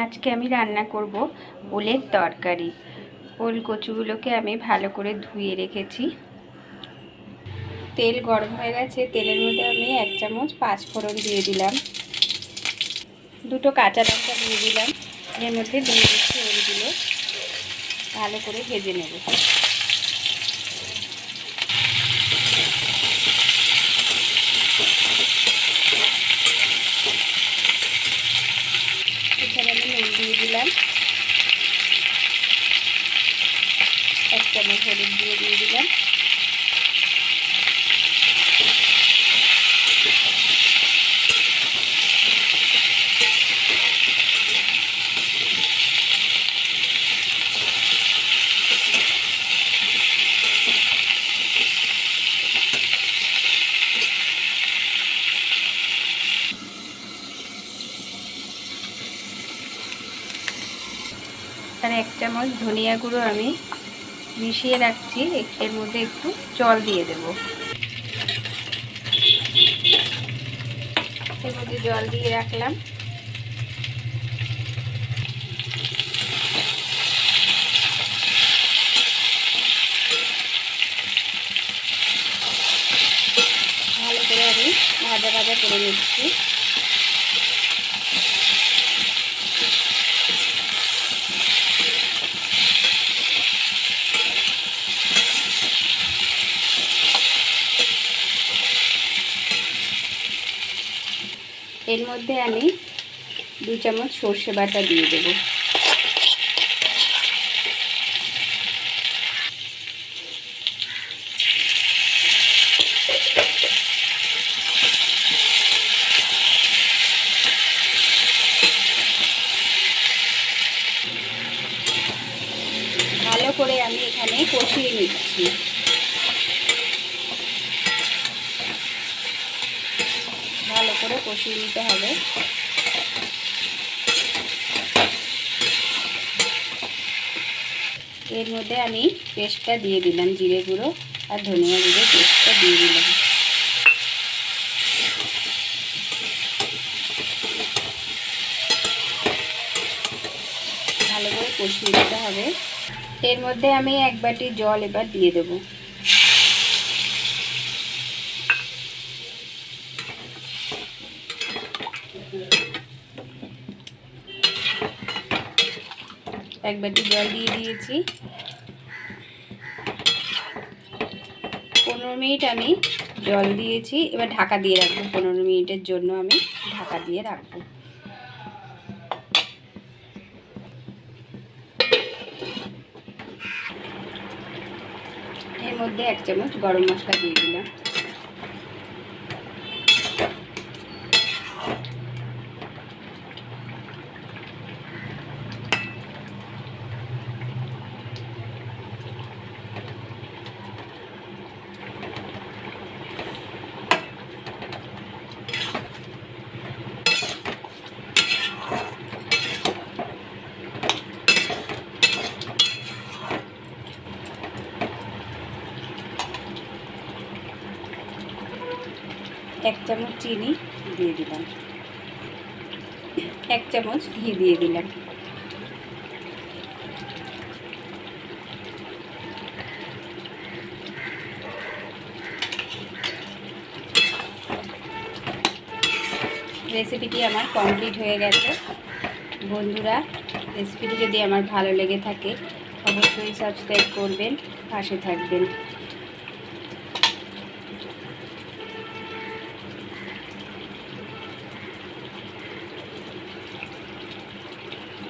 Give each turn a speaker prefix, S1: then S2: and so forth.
S1: আজকে আমি রান্না করব ওলের তরকারি। ওল কচুগুলোকে আমি ভালো করে ধুয়ে রেখেছি। তেল গরম হয়ে গেছে, তেলের মধ্যে আমি এক চামচ পাঁচ ফোড়ন দিয়ে দিলাম। দুটো কাঁচা লঙ্কা দিয়ে দিলাম, এর মধ্যে দিয়ে দিচ্ছি ওলগুলো। ভালো করে ভেজে নেব এখানে আমি নুন দিয়ে দিলাম এক চামচ হলুদ দিয়ে দিয়ে দিলাম। আর এক চামচ ধনিয়া গুঁড়ো আমি মিশিয়ে রাখছি, এর মধ্যে একটু জল দিয়ে দেব। এর মধ্যে জল দিয়ে রাখলাম। ভালো করে আমি ভাজা ভাজা করে নিচ্ছি। এর মধ্যে আমি দু চামচ সর্ষে বাটা দিয়ে দেব। ভালো করে আমি এখানে কষিয়ে নিচ্ছি ভালো করে কষিয়ে নিতে হবে। এর মধ্যে আমি পেস্টটা দিয়ে দিলাম, জিরে গুঁড়ো আর ধনিয়া গুঁড়ো পেস্টটা দিয়ে দিলাম। ভালো করে কষিয়ে নিতে হবে। এর মধ্যে আমি এক বাটি জল এবার দিয়ে দেবো। এক বাটি জল দিয়ে দিয়েছি। পনেরো মিনিট আমি জল দিয়েছি। এবার ঢাকা দিয়ে রাখব। পনেরো মিনিটের জন্য আমি ঢাকা দিয়ে রাখব। এর মধ্যে এক চামচ গরম মশলা দিয়ে দিলাম। এক চামচ চিনি দিয়ে দিলাম। এক চামচ ঘি দিয়ে দিলাম। রেসিপিটি আমার কমপ্লিট হয়ে গেছে। বন্ধুরা রেসিপিটি যদি আমার ভালো লেগে থাকে, অবশ্যই সাবস্ক্রাইব করবেন, পাশে থাকবেন।